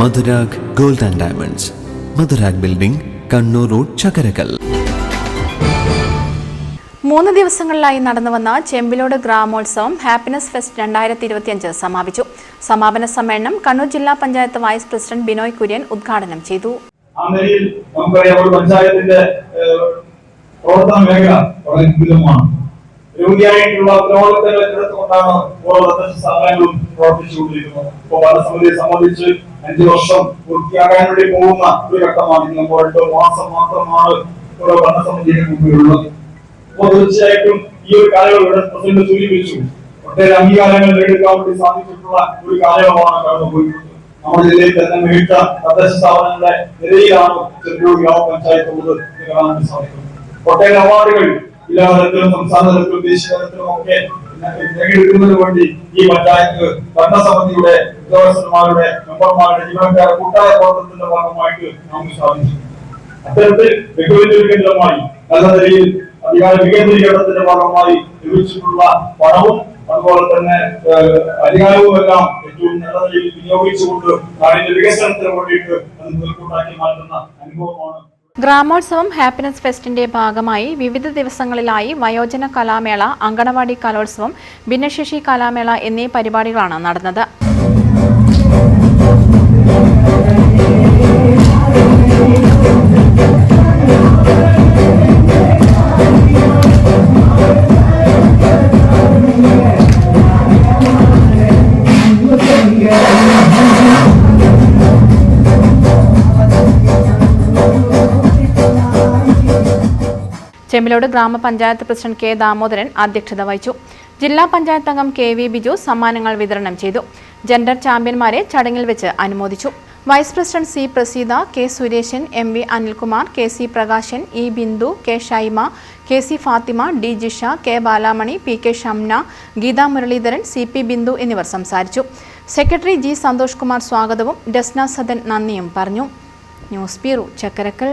Madhurag gold and diamonds. Madhurag building Kannur road Chakkarakkal. മൂന്ന് ദിവസങ്ങളിലായി നടന്നുവന്ന ചെമ്പിലോട് ഗ്രാമോത്സവം ഹാപ്പിനെസ് ഫെസ്റ്റ് രണ്ടായിരത്തി ഇരുപത്തിയഞ്ച് സമാപിച്ചു. സമാപന സമ്മേളനം കണ്ണൂർ ജില്ലാ പഞ്ചായത്ത് വൈസ് പ്രസിഡന്റ് ബിനോയ് കുര്യൻ ഉദ്ഘാടനം ചെയ്തു. പഞ്ചായത്തിന്റെ പ്രവർത്തന മേഖല വളരെ വിപുലമാണ്. രോഗിയായിട്ടുള്ള ഉത്തരവാദിത്തങ്ങൾ ഏറ്റെടുത്തുകൊണ്ടാണ് ഓരോ തദ്ദേശ സ്ഥാപനങ്ങളും പ്രവർത്തിച്ചുകൊണ്ടിരിക്കുന്നത്. ഇപ്പോൾ ഭരണസമിതിയെ സംബന്ധിച്ച് അഞ്ചു വർഷം പൂർത്തിയാകാൻ വേണ്ടി പോകുന്ന ഒരു ഘട്ടമാണ് ഇന്ന് മാസം മാത്രമാണ് ഓരോ ഭരണസമിതിയുടെ മുമ്പിലുള്ളത്. അപ്പോൾ തീർച്ചയായിട്ടും ഈ ഒരു കാലയളവ് പ്രസിഡന്റ് സൂചിപ്പിച്ചു. ഒട്ടേറെ അംഗീകാരങ്ങൾ നേടിയെടുക്കാൻ വേണ്ടി സാധിച്ചിട്ടുള്ള ഒരു കാലയളവാണ് കടന്നുപോയിട്ടുള്ളത്. നമ്മുടെ ജില്ലയിൽ തന്നെ മികച്ച തദ്ദേശ സ്ഥാപനങ്ങളുടെ നിരയിലാണ് ചെറുപൂർ ഗ്രാമപഞ്ചായത്ത് ഉള്ളത് എന്ന് കാണാൻ വേണ്ടി സാധിക്കും ഒട്ടേറെ തലത്തിലും സംസ്ഥാന തലത്തിലും ദേശീയ തലത്തിലും ഒക്കെ നേടിയെടുക്കുന്നതിന് വേണ്ടി ഈ പഞ്ചായത്ത് ഭരണസമിതിയുടെ ഉദ്യോഗസ്ഥന്മാരുടെ മെമ്പർമാരുടെ ജീവനക്കാരുടെ കൂട്ടായ പ്രവർത്തനത്തിന്റെ ഭാഗമായിട്ട് നമുക്ക് സാധിച്ചു. അത്തരത്തിൽ വെല്ലുവിളി കേന്ദ്രമായി നല്ല നിലയിൽ അധികാര വികേന്ദ്രീകരണത്തിന്റെ ഭാഗമായി ലഭിച്ചിട്ടുള്ള പണവും അതുപോലെ തന്നെ അധികാരവും എല്ലാം ഏറ്റവും നല്ല നിലയിൽ വിനിയോഗിച്ചുകൊണ്ട് നാടിന്റെ വികസനത്തിന് വേണ്ടിയിട്ട് അത് മുതൽക്കൂട്ടാക്കി മാറ്റുന്ന അനുഭവമാണ് ഗ്രാമോത്സവം ഹാപ്പിനെസ് ഫെസ്റ്റിന്റെ ഭാഗമായി വിവിധ ദിവസങ്ങളിലായി വയോജന കലാമേള അങ്കണവാടി കലോത്സവം ഭിന്നശേഷി കലാമേള എന്നീ പരിപാടികളാണ് നടന്നത്. ചെമ്പിലോട് ഗ്രാമപഞ്ചായത്ത് പ്രസിഡന്റ് കെ ദാമോദരൻ അധ്യക്ഷത വഹിച്ചു. ജില്ലാ പഞ്ചായത്ത് അംഗം കെ വി ബിജു സമ്മാനങ്ങൾ വിതരണം ചെയ്തു. ജെൻഡർ ചാമ്പ്യന്മാരെ ചടങ്ങിൽ വെച്ച് അനുമോദിച്ചു. Vice president C Praseetha K Sureshan M V Anilkumar K C Prakashan E Bindu K Shyma K C Fathima D Jisha K Balamani P K Shamna Geetha Muraleedharan C P Bindu എന്നിവർ സംസാരിച്ചു. Secretary G Santhosh Kumar സ്വാഗതവും ഡസ്ന സദൻ നന്ദിയും പറഞ്ഞു. News bureau Chakkarakkal.